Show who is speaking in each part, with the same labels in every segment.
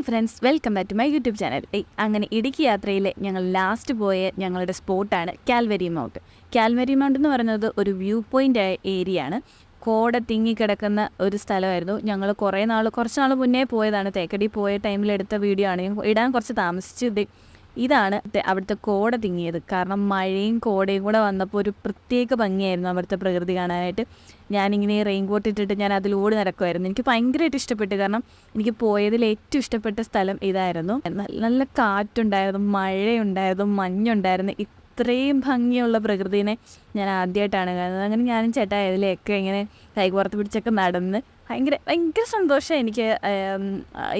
Speaker 1: Hi friends welcome back to my YouTube channel ഏയ് അങ്ങനെ ഇടുക്കി യാത്രയിലെ ഞങ്ങൾ ലാസ്റ്റ് പോയ ഞങ്ങളുടെ സ്പോട്ടാണ് കാൽവരി മൗണ്ട്. കാൽവരി മൗണ്ട് എന്ന് പറയുന്നത് ഒരു വ്യൂ പോയിന്റ് ആയ ഏരിയ ആണ്. കോട തിങ്ങിക്കിടക്കുന്ന ഒരു സ്ഥലമായിരുന്നു. ഞങ്ങൾ കുറേ നാൾ കുറച്ച് നാൾ മുന്നേ പോയതാണ്. തേക്കടി പോയ ടൈമിൽ എടുത്ത വീഡിയോ ആണ്. ഇടാൻ കുറച്ച് താമസിച്ചു ഇതാണ് അവിടുത്തെ കോട തിങ്ങിയത്. കാരണം മഴയും കോടയും കൂടെ വന്നപ്പോൾ ഒരു പ്രത്യേക ഭംഗിയായിരുന്നു അവിടുത്തെ പ്രകൃതി കാണാനായിട്ട്. ഞാനിങ്ങനെ റെയിൻ കോട്ട് ഇട്ടിട്ട് ഞാൻ അതിലൂടെ നടക്കുമായിരുന്നു എനിക്ക് ഭയങ്കരമായിട്ട് ഇഷ്ടപ്പെട്ടു. കാരണം എനിക്ക് പോയതിൽ ഏറ്റവും ഇഷ്ടപ്പെട്ട സ്ഥലം ഇതായിരുന്നു. നല്ല കാറ്റുണ്ടായിരുന്നു മഴയുണ്ടായിരുന്നു മഞ്ഞുണ്ടായിരുന്നു. ഇത്രയും ഭംഗിയുള്ള പ്രകൃതിനെ ഞാൻ ആദ്യമായിട്ടാണ് കാണുന്നത്. അങ്ങനെ ഞാനും ചേട്ടാ ഇതിലെയൊക്കെ ഇങ്ങനെ കൈകോർത്ത് പിടിച്ചൊക്കെ നടന്ന് ഭയങ്കര ഭയങ്കര സന്തോഷമായി എനിക്ക്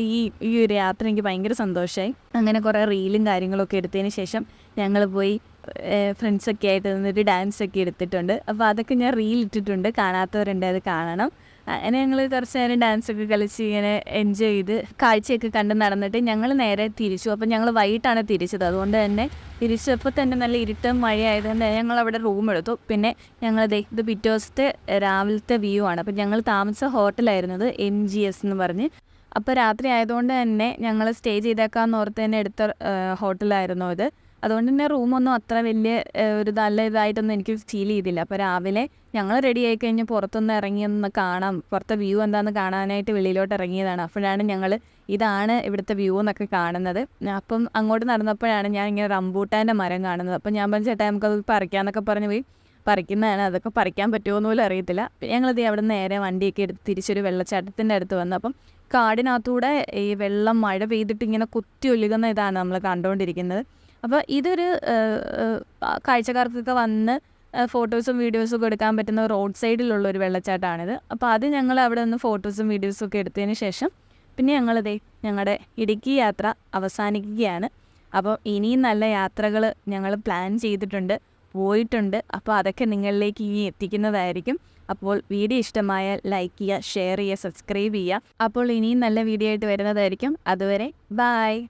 Speaker 1: ഈ ഈ ഒരു യാത്ര എനിക്ക് ഭയങ്കര സന്തോഷമായി അങ്ങനെ കുറേ റീലും കാര്യങ്ങളൊക്കെ എടുത്തതിന് ശേഷം ഞങ്ങൾ പോയി ഫ്രണ്ട്സൊക്കെ ആയിട്ട് നിന്നൊരു ഡാൻസ് ഒക്കെ എടുത്തിട്ടുണ്ട്. അപ്പോൾ അതൊക്കെ ഞാൻ റീൽ ഇട്ടിട്ടുണ്ട് കാണാത്തവരുണ്ട് അത് കാണണം. അങ്ങനെ ഞങ്ങൾ കുറച്ച് നേരം ഡാൻസ് ഒക്കെ കളിച്ച് ഇങ്ങനെ എൻജോയ് ചെയ്ത് കാഴ്ചയൊക്കെ കണ്ട് നടന്നിട്ട് ഞങ്ങൾ നേരെ തിരിച്ചു. അപ്പം ഞങ്ങൾ വൈകിട്ടാണ് തിരിച്ചത്. അതുകൊണ്ട് തന്നെ തിരിച്ചപ്പോൾ തന്നെ നല്ല ഇരുട്ടും മഴയായതുകൊണ്ട് ഞങ്ങൾ അവിടെ റൂം എടുത്തു. പിന്നെ ഞങ്ങൾ ഇത് പിറ്റേ ദിവസത്തെ രാവിലത്തെ വ്യൂ ആണ്. അപ്പം ഞങ്ങൾ താമസിച്ച ഹോട്ടലായിരുന്നത് എം ജി എസ് എന്ന് പറഞ്ഞ്. അപ്പോൾ രാത്രി ആയതുകൊണ്ട് തന്നെ ഞങ്ങൾ സ്റ്റേ ചെയ്തേക്കാന്ന് ഓർത്ത് തന്നെ എടുത്ത ഹോട്ടലായിരുന്നു ഇത്. അതുകൊണ്ട് തന്നെ റൂമൊന്നും അത്ര വലിയ ഒരു നല്ല ഇതായിട്ടൊന്നും എനിക്ക് ഫീൽ ചെയ്തില്ല. അപ്പോൾ രാവിലെ ഞങ്ങൾ റെഡി ആയി കഴിഞ്ഞ് പുറത്തൊന്ന് ഇറങ്ങി ഒന്ന് കാണാം. പുറത്തെ വ്യൂ എന്താണെന്ന് കാണാനായിട്ട് വെളിയിലോട്ട് ഇറങ്ങിയതാണ്. അപ്പോഴാണ് ഞങ്ങൾ ഇതാണ് ഇവിടുത്തെ വ്യൂ എന്നൊക്കെ കാണുന്നത്. അപ്പം അങ്ങോട്ട് നടന്നപ്പോഴാണ് ഞാൻ ഇങ്ങനെ റംബൂട്ടാന്റെ മരം കാണുന്നത്. അപ്പം ഞാൻ പറഞ്ഞു ചേട്ടാ നമുക്കത് പറിക്കാമെന്നൊക്കെ പറഞ്ഞ് പോയി. പറിക്കുന്നതാണ്. അതൊക്കെ പറിക്കാൻ പറ്റുമോ എന്ന് പോലും അറിയത്തില്ല. ഞങ്ങളിത് അവിടെ നേരെ വണ്ടിയൊക്കെ എടുത്ത് തിരിച്ചൊരു വെള്ളച്ചാട്ടത്തിന്റെ അടുത്ത് വന്നു. അപ്പം കാടിനകത്തൂടെ ഈ വെള്ളം മഴ പെയ്തിട്ട് ഇങ്ങനെ കുത്തി ഒഴുകുന്ന ഇതാണ് നമ്മൾ കണ്ടുകൊണ്ടിരിക്കുന്നത് അപ്പോൾ ഇതൊരു കാഴ്ചക്കാർക്കൊക്കെ വന്ന് ഫോട്ടോസും വീഡിയോസും ഒക്കെ എടുക്കാൻ പറ്റുന്ന റോഡ് സൈഡിലുള്ള ഒരു വെള്ളച്ചാട്ടമാണിത്. അപ്പോൾ അത് ഞങ്ങൾ അവിടെ നിന്ന് ഫോട്ടോസും വീഡിയോസും ഒക്കെ എടുത്തതിന് ശേഷം പിന്നെ ഞങ്ങളിതേ ഞങ്ങളുടെ ഇടുക്കി യാത്ര അവസാനിക്കുകയാണ്. അപ്പോൾ ഇനിയും നല്ല യാത്രകൾ ഞങ്ങൾ പ്ലാൻ ചെയ്തിട്ടുണ്ട്. പോയിട്ടുണ്ട്. അപ്പോൾ അതൊക്കെ നിങ്ങളിലേക്ക് ഇനി എത്തിക്കുന്നതായിരിക്കും. അപ്പോൾ വീഡിയോ ഇഷ്ടമായ ലൈക്ക് ചെയ്യുക ഷെയർ ചെയ്യുക സബ്സ്ക്രൈബ് ചെയ്യുക. അപ്പോൾ ഇനിയും നല്ല വീഡിയോ ആയിട്ട് വരുന്നതായിരിക്കും. അതുവരെ ബായ്